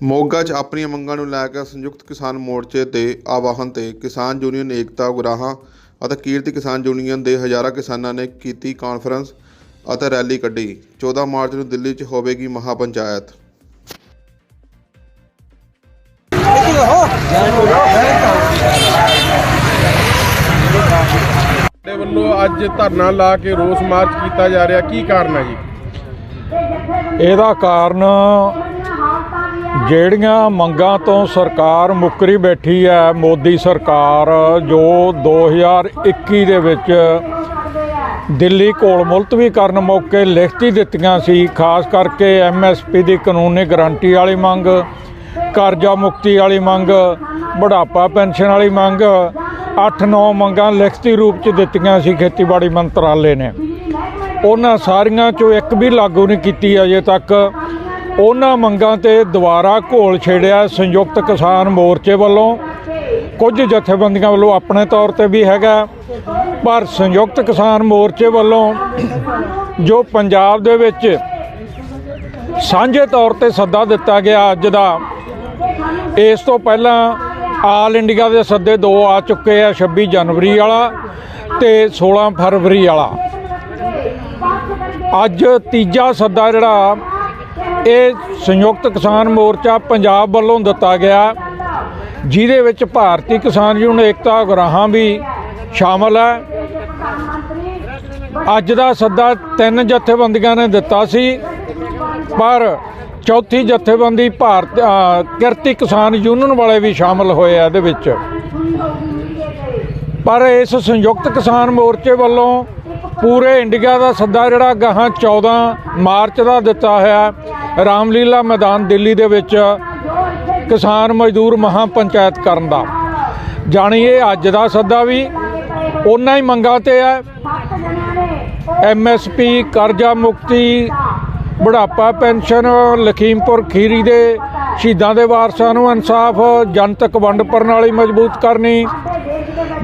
ਮੋਗਾ 'ਚ ਆਪਣੀਆਂ ਮੰਗਾਂ ਨੂੰ ਲੈ ਕੇ ਸੰਯੁਕਤ ਕਿਸਾਨ ਮੋਰਚੇ ਦੇ ਆਵਾਹਨ ਤੇ ਕਿਸਾਨ ਯੂਨੀਅਨ ਏਕਤਾ ਉਗਰਾਹਾਂ ਅਤੇ ਕੀਰਤੀ ਕਿਸਾਨ ਯੂਨੀਅਨ ਦੇ ਹਜ਼ਾਰਾਂ ਕਿਸਾਨਾਂ ਨੇ ਕੀਤੀ ਕਾਨਫਰੰਸ ਅਤੇ ਰੈਲੀ ਕੱਢੀ। 14 ਮਾਰਚ ਨੂੰ ਦਿੱਲੀ 'ਚ ਹੋਵੇਗੀ ਮਹਾ ਪੰਚਾਇਤ ਸਾਡੇ ਵੱਲੋਂ ਅੱਜ ਧਰਨਾ ਲਾ ਕੇ ਰੋਸ ਮਾਰਚ ਕੀਤਾ ਜਾ ਰਿਹਾ। ਕੀ ਕਾਰਨ ਹੈ ਜੀ? ਇਹਦਾ ਕਾਰਨ ਜਿਹੜੀਆਂ ਮੰਗਾਂ ਤੋਂ ਸਰਕਾਰ ਮੁੱਕਰੀ ਬੈਠੀ ਹੈ, ਮੋਦੀ ਸਰਕਾਰ ਜੋ 2021 ਦੇ ਵਿੱਚ ਦਿੱਲੀ ਕੋਲ ਮੁਲਤਵੀ ਕਰਨ ਮੌਕੇ ਲਿਖਤੀ ਦਿੱਤੀਆਂ ਸੀ, ਖਾਸ ਕਰਕੇ ਐਮਐਸਪੀ ਦੀ ਕਾਨੂੰਨੀ ਗਾਰੰਟੀ ਵਾਲੀ ਮੰਗ, ਕਰਜ਼ਾ ਮੁਕਤੀ ਵਾਲੀ ਮੰਗ, ਬੁਢਾਪਾ ਪੈਨਸ਼ਨ ਵਾਲੀ ਮੰਗ 8-9 ਮੰਗਾਂ ਲਿਖਤੀ ਰੂਪ ਚ ਦਿੱਤੀਆਂ ਸੀ ਖੇਤੀਬਾੜੀ ਮੰਤਰਾਲੇ ਨੇ। ਉਹਨਾਂ ਸਾਰੀਆਂ ਚੋਂ ਇੱਕ ਵੀ ਲਾਗੂ ਨਹੀਂ ਕੀਤੀ ਅਜੇ ਤੱਕ। ਉਹਨਾਂ ਮੰਗਾਂ ਤੇ ਦੁਬਾਰਾ ਘੋਲ ਛੇੜਿਆ ਸੰਯੁਕਤ ਕਿਸਾਨ ਮੋਰਚੇ ਵੱਲੋਂ। ਕੁਝ ਜਥੇਬੰਦੀਆਂ ਵੱਲੋਂ ਆਪਣੇ ਤੌਰ ਤੇ ਵੀ ਹੈਗਾ। ਪਰ ਸੰਯੁਕਤ ਕਿਸਾਨ ਮੋਰਚੇ ਵੱਲੋਂ ਜੋ ਪੰਜਾਬ ਦੇ ਵਿੱਚ ਸਾਂਝੇ ਤੌਰ ਤੇ ਸੱਦਾ ਦਿੱਤਾ ਗਿਆ ਅੱਜ ਦਾ, ਇਸ ਤੋਂ ਪਹਿਲਾਂ ਆਲ ਇੰਡੀਆ ਦੇ ਸੱਦੇ ਦੋ ਆ ਚੁੱਕੇ ਆ 26 ਜਨਵਰੀ ਵਾਲਾ ਤੇ 16 ਫਰਵਰੀ ਵਾਲਾ। ਅੱਜ ਤੀਜਾ ਸੱਦਾ ਜਿਹੜਾ ਇਹ ਸੰਯੁਕਤ ਕਿਸਾਨ ਮੋਰਚਾ ਪੰਜਾਬ ਵੱਲੋਂ ਦਿੱਤਾ ਗਿਆ, ਜਿਹਦੇ ਵਿੱਚ ਭਾਰਤੀ ਕਿਸਾਨ ਯੂਨੀਅਨ ਏਕਤਾ ਉਗਰਾਹਾਂ ਵੀ ਸ਼ਾਮਲ ਹੈ। ਅੱਜ ਦਾ ਸੱਦਾ ਤਿੰਨ ਜਥੇਬੰਦੀਆਂ ਨੇ ਦਿੱਤਾ ਸੀ, ਪਰ ਚੌਥੀ ਜਥੇਬੰਦੀ ਭਾਰਤ ਕਿਰਤੀ ਕਿਸਾਨ ਯੂਨੀਅਨ ਵਾਲੇ ਵੀ ਸ਼ਾਮਲ ਹੋਏ ਆ ਇਹਦੇ ਵਿੱਚ। ਪਰ ਇਸ ਸੰਯੁਕਤ ਕਿਸਾਨ ਮੋਰਚੇ ਵੱਲੋਂ ਪੂਰੇ ਇੰਡੀਆ ਦਾ ਸੱਦਾ ਜਿਹੜਾ ਗਾਹਾਂ 14 ਮਾਰਚ ਦਾ ਦਿੱਤਾ ਹੋਇਆ ਰਾਮਲੀਲਾ ਮੈਦਾਨ ਦਿੱਲੀ ਦੇ ਵਿੱਚ ਕਿਸਾਨ ਮਜ਼ਦੂਰ ਮਹਾ ਪੰਚਾਇਤ ਕਰਨ ਦਾ। ਜਾਣੀ ਇਹ ਅੱਜ ਦਾ ਸੱਦਾ ਵੀ ਉਹਨਾਂ ਹੀ ਮੰਗਾਂ ਤੇ ਹੈ। ਐਮਐਸਪੀ ਕਰਜ਼ਾ ਮੁਕਤੀ, ਬੁਢਾਪਾ ਪੈਨਸ਼ਨ, ਲਖੀਮਪੁਰ ਖੀਰੀ ਦੇ ਸ਼ਹੀਦਾਂ ਦੇ ਵਾਰਸਾਂ ਨੂੰ ਇਨਸਾਫ, ਜਨਤਕ ਵੰਡ ਪ੍ਰਣਾਲੀ ਮਜ਼ਬੂਤ ਕਰਨੀ,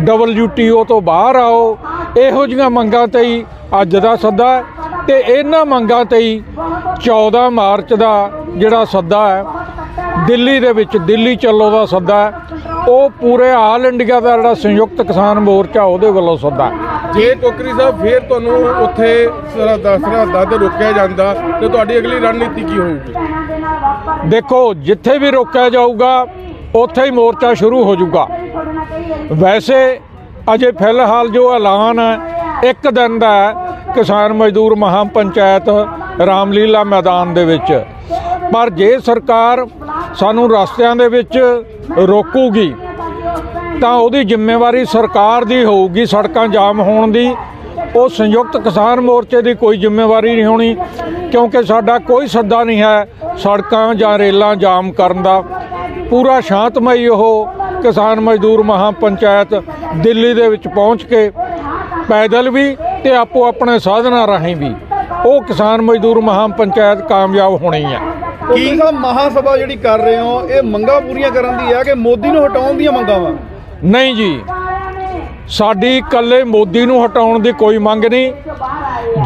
ਡਬਲਯੂਟੀਓ ਤੋਂ ਬਾਹਰ ਆਓ। ਇਹੋ ਜਿਹੀਆਂ ਮੰਗਾਂ ਤੇ ਹੀ ਅੱਜ ਦਾ ਸੱਦਾ ਤੇ ਇਹਨਾਂ ਮੰਗਾਂ ਤੇ ਹੀ 14 ਮਾਰਚ ਦਾ ਜਿਹੜਾ ਸੱਦਾ ਹੈ ਦਿੱਲੀ ਦੇ ਵਿੱਚ ਦਿੱਲੀ ਚੱਲੋ ਦਾ ਸੱਦਾ ਹੈ ਉਹ ਪੂਰੇ ਆਲ ਇੰਡੀਆ ਦਾ ਜਿਹੜਾ ਸੰਯੁਕਤ ਕਿਸਾਨ ਮੋਰਚਾ ਉਹਦੇ ਵੱਲੋਂ ਸੱਦਾ ਜੇ ਟੋਕਰੀ ਸਾਹਿਬ ਫੇਰ ਤੁਹਾਨੂੰ ਉੱਥੇ ਸਰਹੱਦਾਂ ਸਰਹੱਦਾਂ ਤੇ ਰੋਕਿਆ ਜਾਂਦਾ ਤੇ ਤੁਹਾਡੀ ਅਗਲੀ ਰਣਨੀਤੀ ਕੀ ਹੋਊਗੀ? ਦੇਖੋ ਜਿੱਥੇ ਵੀ ਰੋਕਿਆ ਜਾਊਗਾ ਉੱਥੇ ਹੀ ਮੋਰਚਾ ਸ਼ੁਰੂ ਹੋ ਜਾਊਗਾ। ਵੈਸੇ ਅਜੇ ਫਿਲਹਾਲ ਜੋ ਐਲਾਨ ਹੈ ਇੱਕ ਦਿਨ ਦਾ ਹੈ ਕਿਸਾਨ ਮਜ਼ਦੂਰ ਮਹਾਂ ਪੰਚਾਇਤ ਰਾਮਲੀਲਾ ਮੈਦਾਨ ਦੇ ਵਿੱਚ। ਪਰ ਜੇ ਸਰਕਾਰ ਸਾਨੂੰ ਰਸਤਿਆਂ ਦੇ ਵਿੱਚ ਰੋਕੂਗੀ, ਤਾਂ ਉਹਦੀ ਜ਼ਿੰਮੇਵਾਰੀ ਸਰਕਾਰ ਦੀ ਹੋਊਗੀ, ਸੜਕਾਂ ਜਾਮ ਹੋਣ ਦੀ। ਉਹ ਸੰਯੁਕਤ ਕਿਸਾਨ ਮੋਰਚੇ ਦੀ ਕੋਈ ਜ਼ਿੰਮੇਵਾਰੀ ਨਹੀਂ ਹੋਣੀ, ਕਿਉਂਕਿ ਸਾਡਾ ਕੋਈ ਸੱਦਾ ਨਹੀਂ ਹੈ ਸੜਕਾਂ ਜਾਂ ਰੇਲਾਂ ਜਾਮ ਕਰਨ ਦਾ। ਪੂਰਾ ਸ਼ਾਂਤਮਈ ਉਹ ਕਿਸਾਨ ਮਜ਼ਦੂਰ ਮਹਾ ਪੰਚਾਇਤ ਦਿੱਲੀ ਦੇ ਵਿੱਚ ਪਹੁੰਚ ਕੇ ਪੈਦਲ ਵੀ ਤੇ ਆਪੋ ਆਪਣੇ ਸਾਧਨਾਂ ਰਾਹੀਂ ਵੀ ਉਹ ਕਿਸਾਨ ਮਜ਼ਦੂਰ ਮਹਾ ਪੰਚਾਇਤ ਕਾਮਯਾਬ ਹੋਣੀ ਹੈ ਕੀ ਮਹਾ ਸਭਾ ਜਿਹੜੀ ਕਰ ਰਹੇ ਹੋ ਇਹ ਮੰਗਾਂ ਪੂਰੀਆਂ ਕਰਨ ਦੀ ਹੈ ਕਿ ਮੋਦੀ ਨੂੰ ਹਟਾਉਣ ਦੀਆਂ ਮੰਗਾਂ ਵਾ? ਨਹੀਂ ਜੀ। ਸਾਡੀ ਇਕੱਲੇ ਮੋਦੀ ਨੂੰ ਹਟਾਉਣ ਦੀ ਕੋਈ ਮੰਗ ਨਹੀਂ।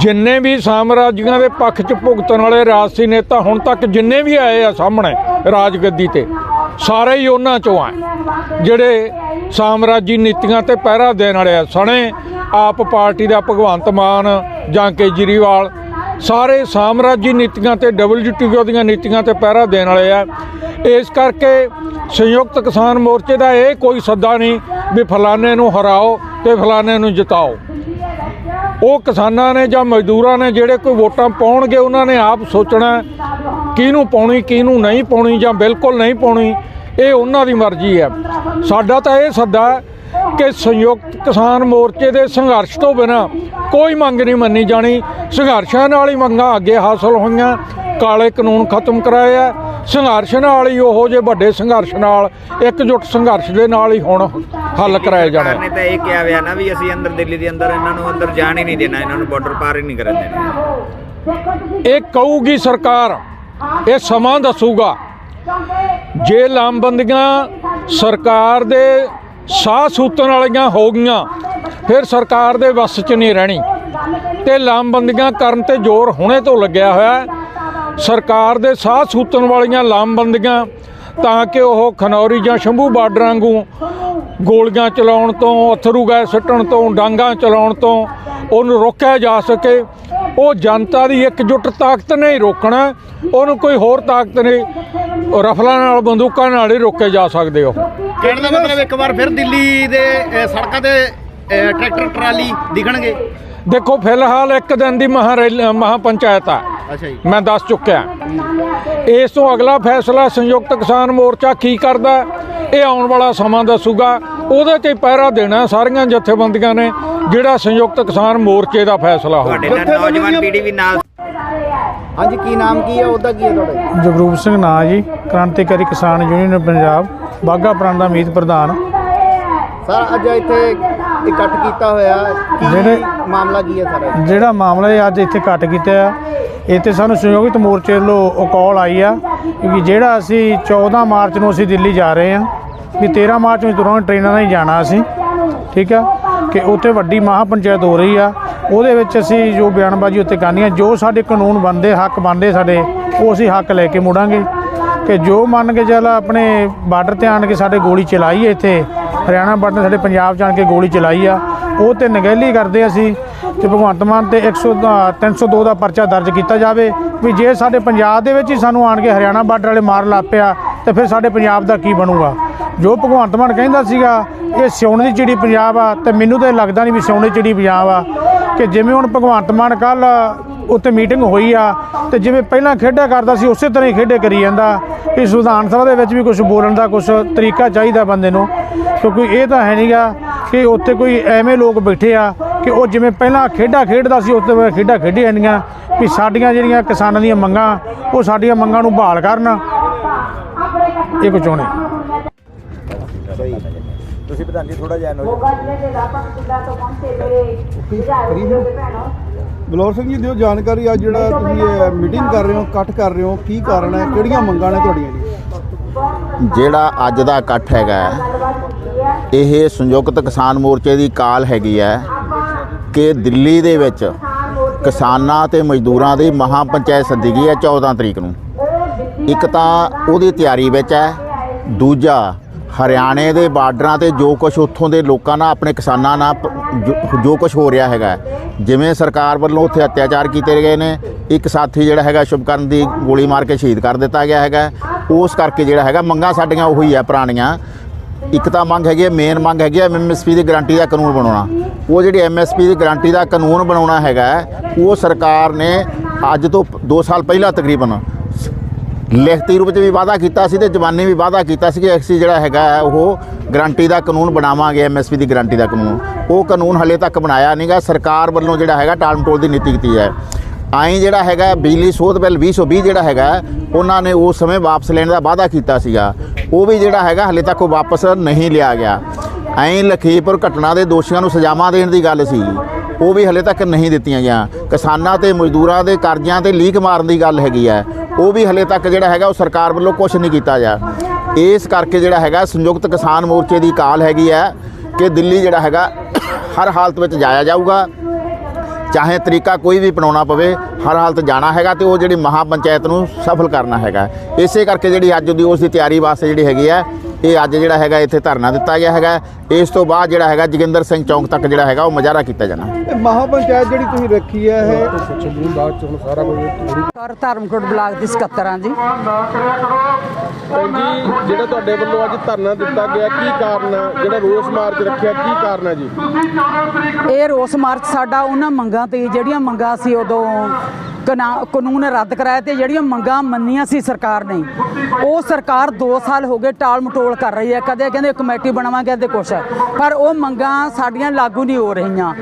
ਜਿੰਨੇ ਵੀ ਸਾਮਰਾਜੀਆਂ ਦੇ ਪੱਖ 'ਚ ਭੁਗਤਣ ਵਾਲੇ ਰਾਜਸੀ ਨੇਤਾ ਹੁਣ ਤੱਕ ਜਿੰਨੇ ਵੀ ਆਏ ਆ ਸਾਹਮਣੇ ਰਾਜਗੱਦੀ ਤੇ ਸਾਰੇ ਹੀ ਉਹਨਾਂ ਚੋਂ ਆ। ਜਿਹੜੇ ਸਾਮਰਾਜੀ ਨੀਤੀਆਂ ਤੇ ਪਹਿਰਾ ਦੇਣ ਵਾਲੇ ਆ ਸਣੇ ਆਪ ਪਾਰਟੀ ਦਾ ਭਗਵੰਤ ਮਾਨ ਜਾਂ ਕੇਜਰੀਵਾਲ, ਸਾਰੇ ਸਾਮਰਾਜੀ ਨੀਤੀਆਂ ਤੇ ਡਬਲਯੂਟੀਓ ਦੀਆਂ ਨੀਤੀਆਂ ਤੇ ਪਹਿਰਾ ਦੇਣ ਵਾਲੇ ਆ। ਇਸ ਕਰਕੇ ਸੰਯੁਕਤ ਕਿਸਾਨ ਮੋਰਚੇ ਦਾ ਇਹ ਕੋਈ ਸੱਦਾ ਨਹੀਂ ਵੀ ਫਲਾਣੇ ਨੂੰ ਹਰਾਓ ਤੇ ਫਲਾਣੇ ਨੂੰ ਜਿਤਾਓ। ਉਹ ਕਿਸਾਨਾਂ ਨੇ ਜਾਂ ਮਜ਼ਦੂਰਾਂ ਨੇ ਜਿਹੜੇ ਕੋਈ ਵੋਟਾਂ ਪਾਉਣਗੇ, ਉਹਨਾਂ ਨੇ ਆਪ ਸੋਚਣਾ ਕਿਹਨੂੰ ਪਾਉਣੀ, ਕਿਹਨੂੰ ਨਹੀਂ ਪਾਉਣੀ ਜਾਂ ਬਿਲਕੁਲ ਨਹੀਂ ਪਾਉਣੀ, ਇਹ ਉਹਨਾਂ ਦੀ ਮਰਜ਼ੀ ਹੈ। ਸਾਡਾ ਤਾਂ ਇਹ ਸੱਦਾ ਕਿ ਸੰਯੁਕਤ ਕਿਸਾਨ ਮੋਰਚੇ ਦੇ ਸੰਘਰਸ਼ ਤੋਂ ਬਿਨਾ ਕੋਈ ਮੰਗ ਨਹੀਂ ਮੰਨੀ ਜਾਣੀ। ਸੰਘਰਸ਼ਾਂ ਨਾਲ ਹੀ ਮੰਗਾਂ ਅੱਗੇ ਹਾਸਲ ਹੋਈਆਂ। ਕਾਲੇ ਕਾਨੂੰਨ ਖਤਮ ਕਰਾਏ ਆ। ਸੰਘਰਸ਼ ਨਾਲ ਹੀ ਉਹੋ ਜਿਹੇ ਵੱਡੇ ਸੰਘਰਸ਼ ਨਾਲ ਇਕਜੁੱਟ ਸੰਘਰਸ਼ ਦੇ ਨਾਲ ਹੀ ਹੁਣ ਹੱਲ ਕਰਾਏ ਜਾਣੇ। ਨੇ ਤਾਂ ਇਹ ਕਿਹਾ ਹੋਇਆ ਨਾ ਵੀ ਅਸੀਂ ਅੰਦਰ ਦਿੱਲੀ ਦੇ ਅੰਦਰ ਇਹਨਾਂ ਨੂੰ ਅੰਦਰ ਜਾਣ ਹੀ ਨਹੀਂ ਦੇਣਾ ਇਹਨਾਂ ਨੂੰ ਬਾਰਡਰ ਪਾਰ ਹੀ ਨਹੀਂ ਕਰਨ ਦੇਣਾ। ਇਹ ਕਹੂਗੀ ਸਰਕਾਰ ਇਹ ਸਮਾਂ ਦੱਸੂਗਾ। ਜੇ ਲਾਮਬੰਦੀਆਂ ਸਰਕਾਰ ਦੇ ਸਾਹ ਸੂਤਣ ਵਾਲੀਆਂ ਹੋ ਗਈਆਂ। ਫਿਰ ਸਰਕਾਰ ਦੇ ਵੱਸ 'ਚ ਨਹੀਂ ਰਹਿਣੀ। ਤੇ ਲਾਮਬੰਦੀਆਂ ਕਰਨ ਤੇ ਜ਼ੋਰ ਹੁਣੇ ਤੋਂ ਲੱਗਿਆ ਹੋਇਆ ਸਰਕਾਰ ਦੇ ਸਾਹ ਸੂਤਣ ਵਾਲੀਆਂ ਲਾਮਬੰਦੀਆਂ ਤਾਂ ਕਿ ਉਹ ਖਨੌਰੀ ਜਾਂ ਸ਼ੰਭੂ ਬਾਰਡਰ ਵਾਂਗੂ ਗੋਲੀਆਂ ਚਲਾਉਣ ਤੋਂ, ਅਥਰੂ ਗੈਸ ਸੁੱਟਣ ਤੋਂ, ਡਾਂਗਾ ਚਲਾਉਣ ਤੋਂ ਉਹਨੂੰ ਰੋਕਿਆ ਜਾ ਸਕੇ। ਉਹ ਜਨਤਾ ਦੀ ਇਕਜੁੱਟ ਤਾਕਤ ਨੇ ਰੋਕਣਾ। ਉਹਨੂੰ ਕੋਈ ਹੋਰ ਤਾਕਤ ਨਹੀਂ। ਰਫਲਾਂ ਨਾਲ, ਬੰਦੂਕਾਂ ਨਾਲ ਹੀ ਰੋਕੇ ਜਾ ਸਕਦੇ ਹੋ ਕਹਿਣ ਦਾ ਮਤਲਬ ਇੱਕ ਵਾਰ ਫਿਰ ਦਿੱਲੀ ਦੇ ਅ, ਸੜਕਾਂ ਤੇ ਅ, ਟਰੈਕਟਰ ਟਰਾਲੀ ਦਿਖਣਗੇ? ਦੇਖੋ ਫਿਲਹਾਲ ਇੱਕ ਦਿਨ ਦੀ ਮਹਾ ਮਹਾ ਪੰਚਾਇਤ ਆ। ਅੱਛਾ ਜੀ। ਮੈਂ ਦੱਸ ਚੁੱਕਿਆ। ਇਸ ਤੋਂ ਅਗਲਾ ਫੈਸਲਾ ਸੰਯੁਕਤ ਕਿਸਾਨ ਮੋਰਚਾ ਕੀ ਕਰਦਾ? ਹੈ, ਇਹ ਆਉਣ ਵਾਲਾ ਸਮਾਂ ਦੱਸੂਗਾ। ਉਹਦੇ ਤੇ ਪਹਿਰਾ ਦੇਣਾ ਸਾਰੀਆਂ ਜਥੇਬੰਦੀਆਂ ਨੇ ਜਿਹੜਾ ਸੰਯੁਕਤ ਕਿਸਾਨ ਮੋਰਚੇ ਦਾ ਫੈਸਲਾ ਹੋਵੇ ਤੁਹਾਡੇ ਨਾਲ ਨੌਜਵਾਨ ਪੀੜ੍ਹੀ ਵੀ ਨਾਲ ਹਾਂਜੀ ਕੀ ਨਾਮ ਕੀ ਹੈ ਉਹਦਾ ਕੀ ਹੈ ਤੁਹਾਡਾ? ਜਗਰੂਪ ਸਿੰਘ ਨਾਂ ਜੀ ਕ੍ਰਾਂਤੀਕਾਰੀ ਕਿਸਾਨ ਯੂਨੀਅਨ ਪੰਜਾਬ। ਬਾਗਾ ਪ੍ਰਾਂਤ ਦਾ ਮੀਤ ਪ੍ਰਧਾਨ। ਸਰ ਅੱਜ ਇੱਥੇ ਇਕੱਠ ਕੀਤਾ ਹੋਇਆ ਜਿਹੜੇ- ਮਾਮਲਾ ਕੀ ਹੈ ਸਾਰਾ? ਜਿਹੜਾ ਮਾਮਲਾ ਇਹ ਅੱਜ ਇੱਥੇ ਕੱਟ ਕੀਤਾ ਆ ਇੱਥੇ ਸਾਨੂੰ ਸੰਯੋਗਿਤ ਮੋਰਚੇ ਵੱਲੋਂ ਕਾਲ ਆਈ ਆ ਕਿ ਜਿਹੜਾ ਅਸੀਂ 14 ਮਾਰਚ ਨੂੰ ਅਸੀਂ ਦਿੱਲੀ ਜਾ ਰਹੇ ਹਾਂ ਵੀ 13 ਮਾਰਚ ਨੂੰ ਤੁਰੰਤ ਟ੍ਰੇਨਾਂ ਨਾਲ ਹੀ ਜਾਣਾ ਅਸੀਂ ਠੀਕ ਆ? ਕਿ ਉੱਥੇ ਵੱਡੀ ਮਹਾ ਪੰਚਾਇਤ ਹੋ ਰਹੀ ਆ ਉਹਦੇ ਵਿੱਚ ਅਸੀਂ ਜੋ ਬਿਆਨਬਾਜ਼ੀ ਉੱਤੇ ਕਰਨੀ ਆ ਜੋ ਸਾਡੇ ਕਾਨੂੰਨ ਬਣਦੇ ਹੱਕ ਬਣਦੇ ਸਾਡੇ ਉਹ ਅਸੀਂ ਹੱਕ ਲੈ ਕੇ ਮੁੜਾਂਗੇ। ਕਿ ਜੋ ਮੰਨ ਕੇ ਚੱਲ ਆਪਣੇ ਬਾਰਡਰ ਤੇ ਆਣ ਕੇ ਸਾਡੇ ਗੋਲੀ ਚਲਾਈ ਹੈ ਇੱਥੇ, ਹਰਿਆਣਾ ਬਾਰਡਰ ਸਾਡੇ ਪੰਜਾਬ 'ਚ ਆਣ ਕੇ ਗੋਲੀ ਚਲਾਈ ਆ, ਉਹ ਤੇ ਨਗਹਿਲੀ ਕਰਦੇ ਅਸੀਂ ਤੇ ਭਗਵੰਤ ਮਾਨ ਤੇ 100 ਦਾ 302 ਦਾ ਪਰਚਾ ਦਰਜ ਕੀਤਾ ਜਾਵੇ ਵੀ ਜੇ ਸਾਡੇ ਪੰਜਾਬ ਦੇ ਵਿੱਚ ਹੀ ਸਾਨੂੰ ਆਣ ਕੇ ਹਰਿਆਣਾ ਬਾਰਡਰ ਵਾਲੇ ਮਾਰ ਲਾਪਿਆ ਤੇ ਫਿਰ ਸਾਡੇ ਪੰਜਾਬ ਦਾ ਕੀ ਬਣੂਗਾ? ਜੋ ਭਗਵੰਤ ਮਾਨ ਕਹਿੰਦਾ ਸੀਗਾ, ਇਹ ਸਿਉਣ ਦੀ ਚਿੜੀ ਪੰਜਾਬ ਆ, ਤੇ ਮੈਨੂੰ ਤਾਂ ਇਹ ਲੱਗਦਾ ਨਹੀਂ ਵੀ ਸਿਉਣ ਦੀ ਚਿੜੀ ਪੰਜਾਬ ਆ, ਕਿ ਜਿਵੇਂ ਹੁਣ ਭਗਵੰਤ ਮਾਨ ਕੱਲ ਉੱਥੇ ਮੀਟਿੰਗ ਹੋਈ ਆ ਤੇ ਜਿਵੇਂ ਪਹਿਲਾਂ ਖੇਡਿਆ ਕਰਦਾ ਸੀ ਉਸੇ ਤਰ੍ਹਾਂ ਹੀ ਖੇਡੇ ਕਰੀ ਜਾਂਦਾ। ਕਿ ਵਿਧਾਨ ਸਭਾ ਦੇ ਵਿੱਚ ਵੀ ਕੁਝ ਬੋਲਣ ਦਾ ਕੁਝ ਤਰੀਕਾ ਚਾਹੀਦਾ ਬੰਦੇ ਨੂੰ ਕਿਉਂਕਿ ਇਹ ਤਾਂ ਹੈ ਨਹੀਂਗਾ ਕਿ ਉੱਥੇ ਕੋਈ ਐਵੇਂ ਲੋਕ ਬੈਠੇ ਆ ਕਿ ਉਹ ਜਿਵੇਂ ਪਹਿਲਾਂ ਖੇਡਾਂ ਖੇਡਦਾ ਸੀ ਉੱਥੇ ਵੇ ਖੇਡਾਂ ਖੇਡੀ ਜਾਂਦੀਆਂ ਵੀ ਸਾਡੀਆਂ ਜਿਹੜੀਆਂ ਕਿਸਾਨਾਂ ਦੀਆਂ ਮੰਗਾਂ ਉਹ ਸਾਡੀਆਂ ਮੰਗਾਂ ਨੂੰ ਬਹਾਲ ਕਰਨ। ਇਹ ਕੁਝ ਚਾਹੁੰਦੇ ਤੁਸੀਂ ਪ੍ਰਧਾਨ ਜੀ ਥੋੜਾ ਜਿਹਾ ਬਲੌਰ ਸਿੰਘ ਜੀ, ਦਿਓ ਜਾਣਕਾਰੀ, ਅੱਜ ਜਿਹੜਾ ਤੁਸੀਂ ਮੀਟਿੰਗ ਕਰ ਰਹੇ ਹੋ, ਇਕੱਠ ਕਰ ਰਹੇ ਹੋ, ਕੀ ਕਾਰਨ ਹੈ, ਕਿਹੜੀਆਂ ਮੰਗਾਂ ਨੇ ਤੁਹਾਡੀਆਂ ਜੀ? ਜਿਹੜਾ ਅੱਜ ਦਾ ਇਕੱਠ ਹੈਗਾ ਇਹ ਸੰਯੁਕਤ ਕਿਸਾਨ ਮੋਰਚੇ ਦੀ ਕਾਲ ਹੈਗੀ ਹੈ ਕਿ ਦਿੱਲੀ ਦੇ ਵਿੱਚ ਕਿਸਾਨਾਂ ਤੇ ਮਜ਼ਦੂਰਾਂ ਦੀ ਮਹਾ ਪੰਚਾਇਤ ਸੱਦੀ ਗਈ ਹੈ 14 ਤਰੀਕ ਨੂੰ। ਇੱਕ ਤਾਂ ਉਹਦੀ ਤਿਆਰੀ ਵਿੱਚ ਹੈ, ਦੂਜਾ ਹਰਿਆਣੇ ਦੇ ਬਾਰਡਰਾਂ ਤੇ ਜੋ ਕੁਝ ਉੱਥੋਂ ਦੇ ਲੋਕਾਂ ਨਾਲ, ਆਪਣੇ ਕਿਸਾਨਾਂ ਨਾਲ ਪ- ਜੋ- ਜੋ ਕੁਝ ਹੋ ਰਿਹਾ ਹੈਗਾ ਜਿਵੇਂ ਸਰਕਾਰ ਵੱਲੋਂ ਉੱਥੇ ਅਤਿਆਚਾਰ ਕੀਤੇ ਗਏ ਨੇ, ਇੱਕ ਸਾਥੀ ਜਿਹੜਾ ਹੈਗਾ ਸ਼ੁਭਕਰਨ ਦੀ ਗੋਲੀ ਮਾਰ ਕੇ ਸ਼ਹੀਦ ਕਰ ਦਿੱਤਾ ਗਿਆ ਹੈਗਾ ਉਸ ਕਰਕੇ ਜਿਹੜਾ ਹੈਗਾ ਮੰਗਾਂ ਸਾਡੀਆਂ ਉਹੀ ਹੈ ਪੁਰਾਣੀਆਂ। ਇੱਕ ਤਾਂ ਮੰਗ ਹੈਗੀ ਹੈ ਮੇਨ ਮੰਗ ਹੈਗੀ ਹੈ ਐਮਐਸਪੀ ਦੀ ਗਾਰੰਟੀ ਦਾ ਕਾਨੂੰਨ ਬਣਾਉਣਾ। ਉਹ ਜਿਹੜੀ ਐਮਐਸਪੀ ਦੀ ਗਾਰੰਟੀ ਦਾ ਕਾਨੂੰਨ ਬਣਾਉਣਾ ਹੈਗਾ ਉਹ ਸਰਕਾਰ ਨੇ ਅੱਜ ਤੋਂ 2 ਸਾਲ ਪਹਿਲਾਂ ਤਕਰੀਬਨ ਲਿਖਤੀ ਰੂਪ 'ਚ ਵੀ ਵਾਅਦਾ ਕੀਤਾ ਸੀ ਤੇ ਜ਼ਬਾਨੀ ਵੀ ਵਾਅਦਾ ਕੀਤਾ ਸੀ ਕਿ ਅਸੀਂ ਜਿਹੜਾ ਹੈਗਾ ਉਹ ਗਰੰਟੀ ਦਾ ਕਾਨੂੰਨ ਬਣਾਵਾਂਗੇ ਐਮਐਸਪੀ ਦੀ ਗਰੰਟੀ ਦਾ ਕਾਨੂੰਨ। ਉਹ ਕਾਨੂੰਨ ਹਲੇ ਤੱਕ ਬਣਾਇਆ ਨਹੀਂਗਾ ਸਰਕਾਰ ਵੱਲੋਂ ਜਿਹੜਾ ਹੈਗਾ ਟਾਲਮ ਟੋਲ ਦੀ ਨੀਤੀ ਕੀਤੀ ਹੈ। ਆਈ ਜਿਹੜਾ ਹੈਗਾ, ਬਿਜਲੀ ਸੋਧ ਬਿੱਲ 2020 ਜਿਹੜਾ ਹੈਗਾ, ਉਹਨਾਂ ਨੇ ਉਸ ਸਮੇਂ ਵਾਪਸ ਲੈਣ ਦਾ ਵਾਅਦਾ ਕੀਤਾ ਸੀਗਾ। ਉਹ ਵੀ ਜਿਹੜਾ ਹੈਗਾ, ਹਲੇ ਤੱਕ ਉਹ ਵਾਪਸ ਨਹੀਂ ਲਿਆ ਗਿਆ। ਐਂ ਲਖੀਪੁਰ ਘਟਨਾ ਦੇ ਦੋਸ਼ੀਆਂ ਨੂੰ ਸਜ਼ਾਵਾਂ ਦੇਣ ਦੀ ਗੱਲ ਸੀ। ਉਹ ਵੀ ਹਲੇ ਤੱਕ ਨਹੀਂ ਦਿੱਤੀਆਂ ਗਿਆ ਕਿਸਾਨਾਂ ਤੇ ਮਜ਼ਦੂਰਾਂ ਦੇ ਕਰਜ਼ਿਆਂ ਤੇ ਲੀਕ ਮਾਰਨ ਦੀ ਗੱਲ ਹੈਗੀ ਹੈ। ਉਹ ਵੀ ਹਲੇ ਤੱਕ ਜਿਹੜਾ ਹੈਗਾ ਉਹ ਸਰਕਾਰ ਵੱਲੋਂ ਕੁਝ ਨਹੀਂ ਕੀਤਾ ਜਾ ਇਸ ਕਰਕੇ ਜਿਹੜਾ ਹੈਗਾ ਸੰਯੁਕਤ ਕਿਸਾਨ ਮੋਰਚੇ ਦੀ ਕਾਲ ਹੈਗੀ ਹੈ ਕਿ ਦਿੱਲੀ ਜਿਹੜਾ ਹੈਗਾ ਹਰ ਹਾਲਤ ਵਿੱਚ ਜਾਇਆ ਜਾਊਗਾ। ਚਾਹੇ ਤਰੀਕਾ ਕੋਈ ਵੀ ਅਪਣਾਉਣਾ ਪਵੇ, ਹਰ ਹਾਲਤ ਜਾਣਾ ਹੈਗਾ ਤੇ ਉਹ ਜਿਹੜੀ ਮਹਾ ਪੰਚਾਇਤ ਨੂੰ ਸਫਲ ਕਰਨਾ ਹੈਗਾ। ਇਸੇ ਕਰਕੇ ਜਿਹੜੀ ਅੱਜ ਦੀ ਉਸ ਦੀ ਤਿਆਰੀ ਵਾਸਤੇ ਜਿਹੜੀ ਹੈਗੀ ਹੈ ਇਹ ਅੱਜ ਜਿਹੜਾ ਹੈਗਾ ਇੱਥੇ ਧਰਨਾ ਦਿੱਤਾ ਗਿਆ ਹੈਗਾ। ਇਸ ਤੋਂ ਬਾਅਦ ਜਿਹੜਾ ਹੈਗਾ ਜੋਗਿੰਦਰ ਸਿੰਘ ਚੌਂਕ ਤੱਕ ਜਿਹੜਾ ਹੈਗਾ ਉਹ ਮੁਜ਼ਾਹਰਾ ਕੀਤਾ ਜਾਣਾ। ਇਹ ਮਹਾ ਪੰਚਾਇਤ ਜਿਹੜੀ ਤੁਸੀਂ ਰੱਖੀ ਹੈ ਇਹ ਬਾਅਦ ਚ ਹੁਣ ਸਾਰਾ ਕੁਝ ਕਰ ਧਰਮਕੋਟ ਬਲਾਕ ਦੀ ਸਕੱਤਰ ਹਾਂ ਜੀ। ਜੀ ਜਿਹੜਾ ਤੁਹਾਡੇ ਵੱਲੋਂ ਅੱਜ ਧਰਨਾ ਦਿੱਤਾ ਗਿਆ ਕੀ ਕਾਰਨ ਆ ਜਿਹੜਾ ਰੋਸ ਮਾਰਚ ਰੱਖਿਆ ਕੀ ਕਾਰਨ ਆ ਜੀ? ਇਹ ਰੋਸ ਮਾਰਚ ਸਾਡਾ ਉਹਨਾਂ ਮੰਗਾਂ ਤੇ ਜਿਹੜੀਆਂ ਮੰਗਾਂ ਸੀ ਉਦੋਂ ਕਾਨੂੰਨ ਰੱਦ ਕਰਾਇਆ ਤੇ ਜਿਹੜੀਆਂ ਮੰਗਾਂ ਮੰਨੀਆਂ ਸੀ ਸਰਕਾਰ ਨੇ, ਉਹ ਸਰਕਾਰ 2 ਸਾਲ ਹੋ ਗਏ ਟਾਲ ਮਟੋਲ ਕਰ ਰਹੀ ਹੈ। ਕਦੇ ਕਹਿੰਦੇ ਕਮੇਟੀ ਬਣਾਵਾਂਗੇ ਤੇ ਕੁਛ ਪਰ ਉਹ ਮੰਗਾਂ ਸਾਡੀਆਂ ਲਾਗੂ ਨਹੀਂ ਹੋ ਰਹੀਆਂ।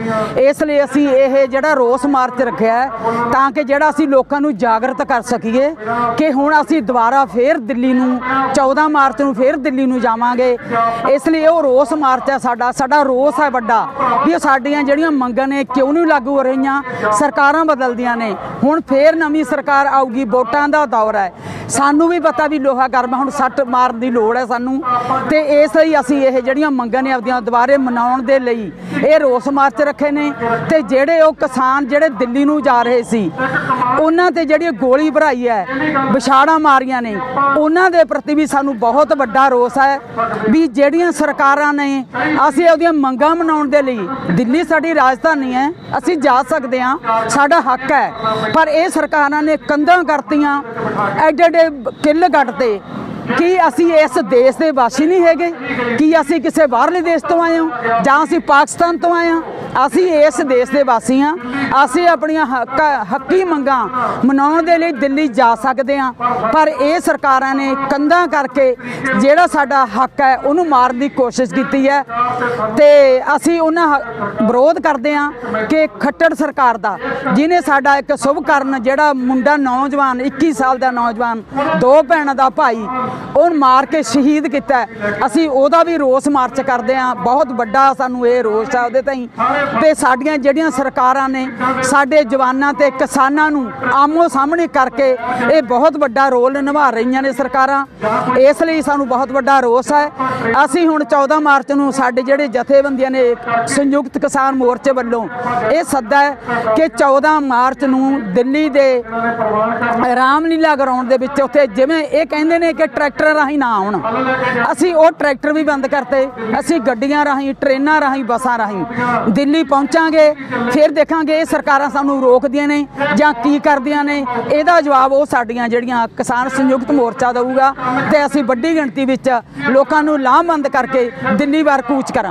ਇਸ ਲਈ ਅਸੀਂ ਇਹ ਜਿਹੜਾ ਰੋਸ ਮਾਰਚ ਰੱਖਿਆ ਤਾਂ ਕਿ ਜਿਹੜਾ ਅਸੀਂ ਲੋਕਾਂ ਨੂੰ ਜਾਗਰਤ ਕਰ ਸਕੀਏ ਕਿ ਹੁਣ ਅਸੀਂ ਦੁਬਾਰਾ ਫੇਰ ਦਿੱਲੀ ਨੂੰ 14 ਮਾਰਚ ਨੂੰ ਫੇਰ ਦਿੱਲੀ ਨੂੰ ਜਾਵਾਂਗੇ। ਇਸ ਲਈ ਉਹ ਰੋਸ ਮਾਰਚ ਹੈ ਸਾਡਾ। ਸਾਡਾ ਰੋਸ ਹੈ ਵੱਡਾ ਵੀ ਉਹ ਸਾਡੀਆਂ ਜਿਹੜੀਆਂ ਮੰਗਾਂ ਨੇ ਕਿਉਂ ਨਹੀਂ ਲਾਗੂ ਹੋ ਰਹੀਆਂ? ਸਰਕਾਰਾਂ ਬਦਲਦੀਆਂ ਨੇ। ਹੁਣ ਫੇਰ ਨਵੀਂ ਸਰਕਾਰ ਆਊਗੀ, ਵੋਟਾਂ ਦਾ ਦੌਰ ਹੈ। ਸਾਨੂੰ ਵੀ ਪਤਾ ਵੀ ਲੋਹਾ ਗਰਮ ਹੁਣ ਸੱਟ ਮਾਰਨ ਦੀ ਲੋੜ ਹੈ ਸਾਨੂੰ। ਤੇ ਇਸ ਲਈ ਅਸੀਂ ਇਹ ਜਿਹੜੀਆਂ ਮੰਗਾਂ ਨੇ ਆਪਦੀਆਂ ਦੁਬਾਰੇ ਮਨਾਉਣ ਦੇ ਲਈ, ਇਹ ਰੋਸ ਮਾਰਚ ਰੱਖੇ ਨੇ। ਤੇ ਜਿਹੜੇ ਉਹ ਕਿਸਾਨ ਜਿਹੜੇ ਦਿੱਲੀ ਨੂੰ ਜਾ ਰਹੇ ਸੀ ਉਹਨਾਂ ਤੇ ਜਿਹੜੀ ਗੋਲੀ ਭਰਾਈ ਹੈ, ਵਿਛਾੜਾਂ ਮਾਰੀਆਂ ਨੇ। ਉਹਨਾਂ ਦੇ ਪ੍ਰਤੀ ਵੀ ਸਾਨੂੰ ਬਹੁਤ ਵੱਡਾ ਰੋਸ ਹੈ ਵੀ ਜਿਹੜੀਆਂ ਸਰਕਾਰਾਂ ਨੇ ਅਸੀਂ ਉਹਦੀਆਂ ਮੰਗਾਂ ਮਨਾਉਣ ਦੇ ਲਈ ਦਿੱਲੀ ਸਾਡੀ ਰਾਜਧਾਨੀ ਹੈ, ਅਸੀਂ ਜਾ ਸਕਦੇ ਹਾਂ, ਸਾਡਾ ਹੱਕ ਹੈ। ਪਰ ਇਹ ਸਰਕਾਰਾਂ ਨੇ ਕੰਧਾਂ ਕਰਤੀਆਂ ਐਡੇ ਐਡੇ ਕਿੱਲ ਕੱਟਤੇ ਕਿ ਅਸੀਂ ਇਸ ਦੇਸ਼ ਦੇ ਵਾਸੀ ਨਹੀਂ ਹੈਗੇ? ਕੀ ਅਸੀਂ ਕਿਸੇ ਬਾਹਰਲੇ ਦੇਸ਼ ਤੋਂ ਆਏ ਹਾਂ? ਜਾਂ ਅਸੀਂ ਪਾਕਿਸਤਾਨ ਤੋਂ ਆਏ ਹਾਂ? ਅਸੀਂ ਇਸ ਦੇਸ਼ ਦੇ ਵਾਸੀ ਹਾਂ। ਅਸੀਂ ਆਪਣੀਆਂ ਹੱਕ ਹੱਕੀ ਮੰਗਾਂ ਮਨਾਉਣ ਦੇ ਲਈ ਦਿੱਲੀ ਜਾ ਸਕਦੇ ਹਾਂ, ਪਰ ਇਹ ਸਰਕਾਰਾਂ ਨੇ ਕੰਧਾਂ ਕਰਕੇ ਜਿਹੜਾ ਸਾਡਾ ਹੱਕ ਹੈ, ਉਹਨੂੰ ਮਾਰਨ ਦੀ ਕੋਸ਼ਿਸ਼ ਕੀਤੀ ਹੈ ਤੇ ਅਸੀਂ ਉਹਨਾਂ ਹ- ਵਿਰੋਧ ਕਰਦੇ ਹਾਂ ਕਿ ਖੱਟੜ ਸਰਕਾਰ ਦਾ ਜਿਨੇ ਸਾਡਾ ਇੱਕ ਸ਼ੁਭ ਕਰਨ ਜਿਹੜਾ ਮੁੰਡਾ ਨੌਜਵਾਨ 21 ਸਾਲ ਦਾ ਨੌਜਵਾਨ, ਦੋ ਭੈਣਾਂ ਦਾ ਭਾਈ ਉਹ ਮਾਰ ਕੇ ਸ਼ਹੀਦ ਕੀਤਾ ਅਸੀਂ ਉਹਦਾ ਵੀ ਰੋਸ ਮਾਰਚ ਕਰਦੇ ਹਾਂ, ਬਹੁਤ ਵੱਡਾ ਸਾਨੂੰ ਇਹ ਰੋਸ ਹੈ ਉਹਦੇ ਤਾਈਂ। ਤੇ ਸਾਡੀਆਂ ਜਿਹੜੀਆਂ ਸਰਕਾਰਾਂ ਨੇ ਸਾਡੇ ਜਵਾਨਾਂ ਤੇ ਕਿਸਾਨਾਂ ਨੂੰ ਆਮੋ ਸਾਹਮਣੇ ਕਰਕੇ ਇਹ ਬਹੁਤ ਵੱਡਾ ਰੋਲ ਨਿਭਾ ਰਹੀਆਂ ਨੇ ਸਰਕਾਰਾਂ। ਇਸ ਲਈ ਸਾਨੂੰ ਬਹੁਤ ਵੱਡਾ ਰੋਸ ਹੈ। ਅਸੀਂ ਹੁਣ 14 ਮਾਰਚ ਨੂੰ ਸਾਡੇ ਜਿਹੜੇ ਜਥੇਬੰਦੀਆਂ ਨੇ ਸੰਯੁਕਤ ਕਿਸਾਨ ਮੋਰਚੇ ਵੱਲੋਂ ਇਹ ਸੱਦਾ ਹੈ ਕਿ 14 ਮਾਰਚ ਨੂੰ ਦਿੱਲੀ ਦੇ ਰਾਮਲੀਲਾ ਗਰਾਊਂਡ ਦੇ ਵਿੱਚ ਉੱਥੇ ਜਿਵੇਂ ਇਹ ਕਹਿੰਦੇ ਨੇ ਕਿ ਟਰੈਕਟਰ ਰਾਹੀਂ ਨਾ ਆਉਣ। ਅਸੀਂ ਉਹ ਟਰੈਕਟਰ ਵੀ ਬੰਦ ਕਰਤੇ। ਅਸੀਂ ਗੱਡੀਆਂ ਰਾਹੀਂ, ਟ੍ਰੇਨਾਂ ਰਾਹੀਂ, ਬੱਸਾਂ ਰਾਹੀਂ ਦਿੱਲੀ ਪਹੁੰਚਾਂਗੇ, ਫਿਰ ਦੇਖਾਂਗੇ ਸਰਕਾਰਾਂ ਸਾਨੂੰ ਰੋਕਦੀਆਂ ਨੇ ਜਾਂ ਕੀ ਕਰਦੀਆਂ ਨੇ, ਇਹਦਾ ਜਵਾਬ ਉਹ ਸਾਡੀਆਂ ਜਿਹੜੀਆਂ ਕਿਸਾਨ ਸੰਯੁਕਤ ਮੋਰਚਾ ਦੇਊਗਾ ਤੇ ਅਸੀਂ ਵੱਡੀ ਗਿਣਤੀ ਵਿੱਚ ਲੋਕਾਂ ਨੂੰ ਲਾਮਬੰਦ ਕਰਕੇ ਦਿੱਲੀ ਵਾਰ ਕੂਚ ਕਰਾਂ